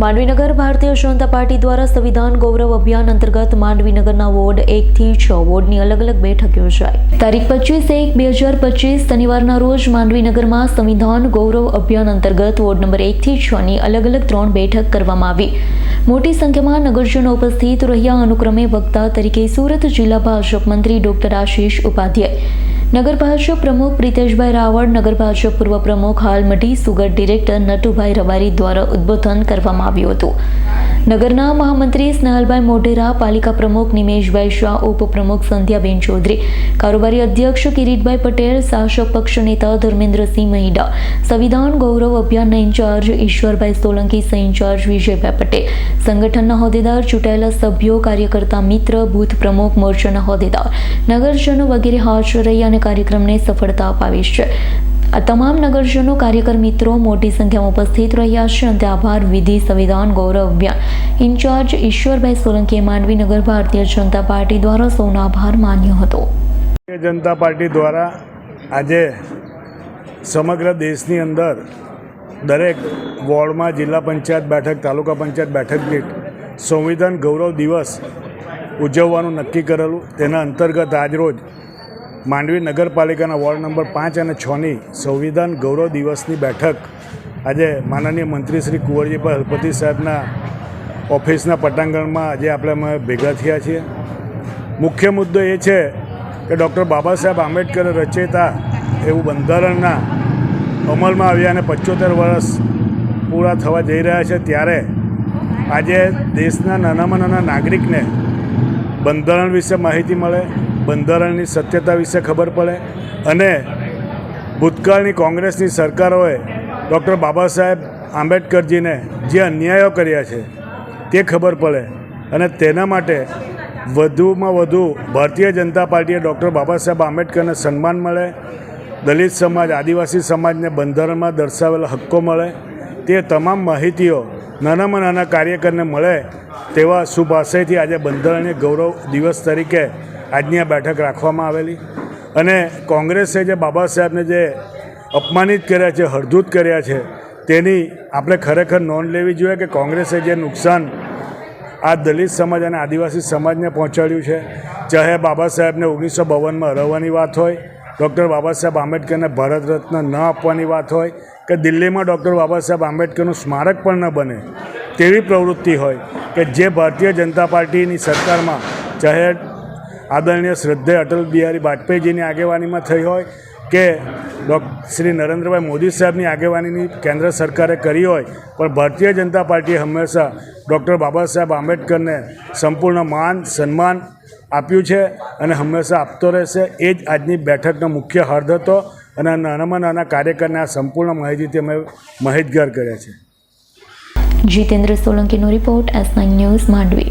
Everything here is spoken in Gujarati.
માંડવીનગર ભારતીય જનતા પાર્ટી દ્વારા સંવિધાન ગૌરવ અભિયાન અંતર્ગત માંડવીનગરના વોર્ડ એકથી છ વોર્ડની અલગ અલગ બેઠક યોજાઈ. તારીખ પચીસ એક બે હજાર પચીસ શનિવારના રોજ માંડવીનગરમાં સંવિધાન ગૌરવ અભિયાન અંતર્ગત વોર્ડ નંબર એકથી છ ની અલગ અલગ ત્રણ બેઠક કરવામાં આવી. મોટી સંખ્યામાં નગરજનો ઉપસ્થિત રહ્યા અનુક્રમે વક્તા તરીકે સુરત જિલ્લા ભાજપ મંત્રી ડોક્ટર આશીષ ઉપાધ્યાય નગર પ્રમુખ પ્રિતેશભાઈ રાવળ નગર પૂર્વ પ્રમુખ હાલ મઢી સુગર ડિરેક્ટર નટુભાઈ રબારી દ્વારા ઉદ્બોધન કરવામાં આવ્યું હતું. નગરના મહામંત્રી સ્નેહલભાઈ મોઢેરા, પાલિકા પ્રમુખ નિમેશભાઈ શાહ ઉપપ્રમુખ સંધ્યાબેન ચૌધરી, કારોબારી અધ્યક્ષ કિરીટભાઈ પટેલ, શાસક પક્ષ નેતા ધર્મેન્દ્રસિંહ મહિડા, સંવિધાન ગૌરવ અભિયાનના ઇન્ચાર્જ ઈશ્વરભાઈ સોલંકી સહ વિજયભાઈ પટેલ, સંગઠનના હોદ્દેદાર ચૂંટાયેલા સભ્યો, કાર્યકર્તા મિત્ર, બૂથ પ્રમુખ, મોરચાના હોદ્દેદાર, નગરજનો વગેરે હાજર રહી અને કાર્યક્રમને સફળતા અપાવી છે. આ તમામ નગરજનો કાર્યકર મિત્રો મોટી સંખ્યામાં ઉપસ્થિત રહ્યા છે અને આભાર. વિધિ, સંવિધાન, ગૌરવ અભિયાન. ઇન્ચાર્જ ઈશ્વરભાઈ સોલંકીએ માંડવી નગર ભારતીય જનતા પાર્ટી દ્વારા સૌનો આભાર માન્યો હતો. જનતા પાર્ટી દ્વારા આજે સમગ્ર દેશની અંદર દરેક વોર્ડમાં જિલ્લા પંચાયત બેઠક, તાલુકા પંચાયત બેઠક દીઠ સંવિધાન ગૌરવ દિવસ ઉજવવાનું નક્કી કરેલું. તેના અંતર્ગત આજરોજ માંડવી નગરપાલિકાના વોર્ડ નંબર પાંચ અને છની સંવિધાન ગૌરવ દિવસની બેઠક આજે માનનીય મંત્રી શ્રી કુંવરજીભાઈ હલપતિ સાહેબના ઓફિસના પટાંગણમાં આજે આપણે અમે ભેગા થયા છીએ. મુખ્ય મુદ્દો એ છે કે ડૉક્ટર બાબા સાહેબ આંબેડકરે રચેતા એવું બંધારણના અમલમાં આવ્યા અને પચોતેર વર્ષ પૂરા થવા જઈ રહ્યા છે ત્યારે આજે દેશના નાનામાં નાના નાગરિકને બંધારણ વિશે માહિતી મળે બંધારણની સત્યતા વિશે ખબર પડે અને ભૂતકાળની કોંગ્રેસની સરકારોએ ડૉક્ટર બાબા સાહેબ આંબેડકરજીને જે અન્યાયો કર્યા છે તે ખબર પડે અને તેના માટે વધુમાં વધુ ભારતીય જનતા પાર્ટીએ ડૉક્ટર બાબા સાહેબ આંબેડકરને સન્માન મળે, દલિત સમાજ, આદિવાસી સમાજને બંધારણમાં દર્શાવેલા હક્કો મળે, તે તમામ માહિતીઓ નાનામાં નાના કાર્યકરને મળે તેવા શુભ આશયથી આજે બંધારણીય ગૌરવ દિવસ તરીકે આજની આ બેઠક રાખવામાં આવેલી. અને કોંગ્રેસે જે બાબા સાહેબને જે અપમાનિત કર્યા છે હળધૂત કર્યા છે, તેની આપણે ખરેખર નોંધ લેવી જોઈએ કે કોંગ્રેસે જે નુકસાન આ દલિત સમાજ અને આદિવાસી સમાજને પહોંચાડ્યું છે. ચાહે બાબા સાહેબને ઓગણીસો બાવનમાં હરાવવાની વાત હોય, ડૉક્ટર બાબા સાહેબ આંબેડકરને ભારત રત્ન ન આપવાની વાત હોય, કે દિલ્હીમાં ડૉક્ટર બાબા સાહેબ આંબેડકરનું સ્મારક પણ ન બને, તેવી પ્રવૃત્તિ હોય કે જે ભારતીય જનતા પાર્ટીની સરકારમાં ચાહે આદરણીય શ્રદ્ધેય અટલ બિહારી વાજપેયીજીની આગેવાનીમાં થઈ હોય કે ડૉક્ટર શ્રી નરેન્દ્રભાઈ મોદી સાહેબની આગેવાનીની કેન્દ્ર સરકારે કરી હોય, પણ ભારતીય જનતા પાર્ટીએ હંમેશા ડૉક્ટર બાબા સાહેબ આંબેડકરને સંપૂર્ણ માન, સન્માન આપ્યું છે અને હંમેશા આપતો રહેશે. એ જ આજની બેઠકનો મુખ્ય હર્દ હતો અને નાનામાં નાના કાર્યકરને આ સંપૂર્ણ માહિતીથી અમે માહિતગાર કર્યા છે. જીતેન્દ્ર સોલંકીનો રિપોર્ટ એસ ન્યૂઝ માંડવી.